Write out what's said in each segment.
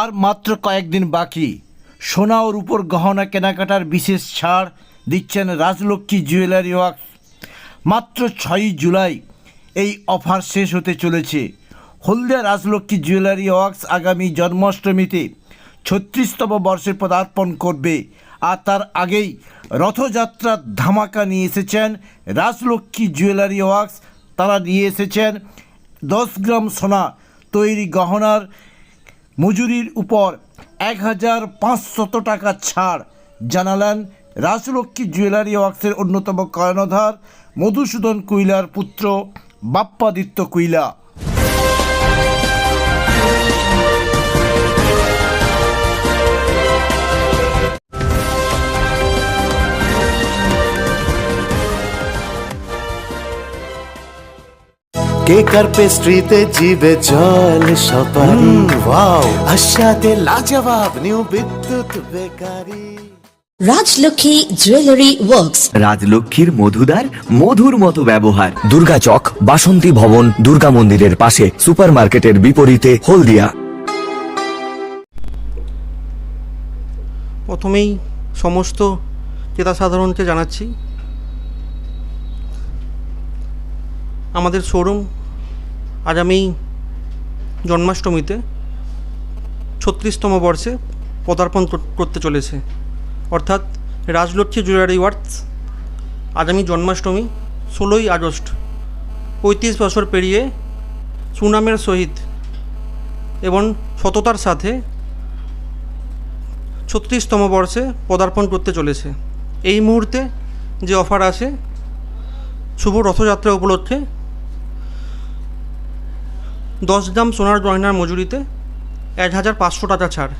আর মাত্র কয়েকদিন বাকি। সোনা ওর উপর গহনা কেনাকাটার বিশেষ ছাড় দিচ্ছেন রাজলক্ষ্মী জুয়েলারি ওয়ার্কস মাত্র ছয়ই জুলাই এই অফার শেষ হতে চলেছে। হলদিয়া রাজলক্ষ্মী জুয়েলারি ওয়ার্কস আগামী জন্মাষ্টমীতে ছত্রিশতম বর্ষে পদার্পণ করবে আর তার আগেই রথযাত্রার ধামাকা নিয়ে এসেছেন রাজলক্ষ্মী জুয়েলারি ওয়ার্কস তারা নিয়ে এসেছেন দশ গ্রাম সোনা তৈরি গহনার মজুরির উপর এক হাজার পাঁচশত টাকা ছাড় জানালেন রাজলক্ষ্মী জুয়েলারি ওয়ার্কসের অন্যতম কর্ণধার মধুসূদন কুইলার পুত্র বাপ্পাদিত্য কুইলা। কেক আর পেস্ট্রিতে জিবে জল সপারি? ওয়াও। আশাতে লাজবাব new Bidyut bakery. Rajlakshmi jewellery works. রাজলক্ষ্মীর মধুদার মধুর মতো ব্যবহার। দুর্গা চক বাসন্তী ভবন দুর্গা মন্দিরের পাশে সুপারমার্কেটের বিপরীতে হলদিয়া। প্রথমেই সমস্ত ক্রেতা সাধারণকে জানাচ্ছি আমাদের শোরুম আগামী জন্মাষ্টমীতে ছত্রিশতম বর্ষে পদার্পণ করতে চলেছে। অর্থাৎ রাজলক্ষ্মী জুয়েলারি ওয়ার্কস আগামী জন্মাষ্টমী, ষোলোই আগস্ট, পঁয়ত্রিশ বছর পেরিয়ে সুনামের সহিত এবং সততার সাথে ছত্রিশতম বর্ষে পদার্পণ করতে চলেছে। এই মুহূর্তে যে অফার আছে শুভ রথযাত্রা উপলক্ষে দশ গ্রাম সোনার গয়নার মজুরিতে এক হাজার পাঁচশো টাকা ছাড়।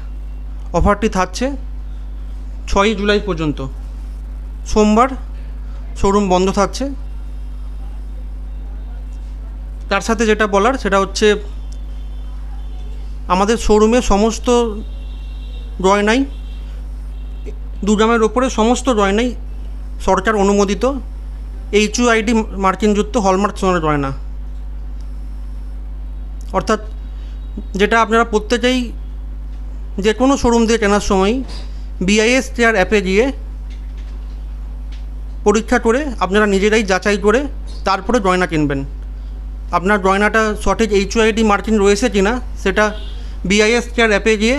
অফারটি থাকছে ছয়ই জুলাই পর্যন্ত। সোমবার শোরুম বন্ধ থাকছে। তার সাথে যেটা বলার, সেটা হচ্ছে আমাদের শোরুমে সমস্ত গয়নাই, দু গ্রামের ওপরে সমস্ত গয়নাই সরকার অনুমোদিত। এইচইউ আইডি মার্কিনযুক্ত হলমার্ক সোনার গয়না। অর্থাৎ যেটা আপনারা প্রত্যেকেই যে কোনো শোরুম দিয়ে কেনার সময় বিআইএস চেয়ার অ্যাপে গিয়ে পরীক্ষা করে আপনারা নিজেরাই যাচাই করে তারপরে গয়না কিনবেন। আপনার গয়নাটা সঠিক এইচইআইডি মার্কিন রয়েছে কি না সেটা বিআইএস চেয়ার অ্যাপে গিয়ে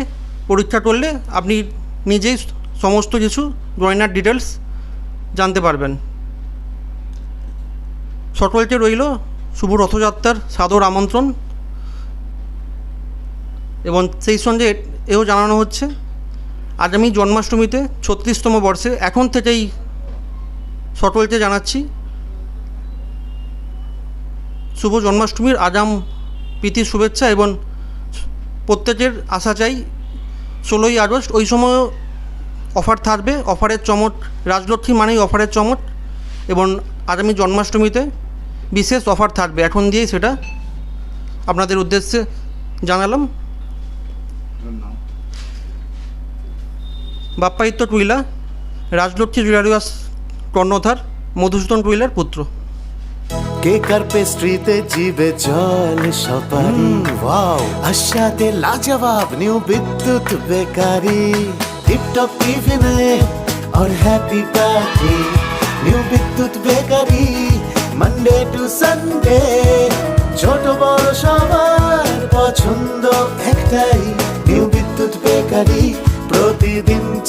পরীক্ষা করলে আপনি নিজেই সমস্ত কিছু গয়নার ডিটেলস জানতে পারবেন। সকলকে রইল শুভ রথযাত্রার সাদর আমন্ত্রণ। এবং সেই সঙ্গে এও জানানো হচ্ছে, আগামী জন্মাষ্টমীতে ছত্রিশতম বর্ষে এখন থেকেই সকলকে জানাচ্ছি, শুভ জন্মাষ্টমীর আগাম প্রীতি শুভেচ্ছা এবং প্রত্যেকের আশা চাই ষোলোই আগস্ট ওই সময় অফার থাকবে, অফারের চমক, রাজলক্ষ্মী মানেই অফারের চমক এবং আগামী জন্মাষ্টমীতে বিশেষ অফার থাকবে। এখন দিয়েই সেটা আপনাদের উদ্দেশ্যে জানালাম। বাপ্পায়িত্য টুইলা রাজলক্ষ্মী জুয়েলারিয়াস কর্ণধার মধুসূদন টুইলার পুত্র কেক আর পেস্ট্রিতে জিবে জল সপারি ওয়াও আশাতে লাজবাব নিউ বিদ্যুৎ বেকারি টিপটপ টিফিনে और happy party new Bidyut bakery Monday to Sunday ছোট বড় সবার পছন্দ একটাই নিউ বিদ্যুৎ বেকারি প্রতিদিন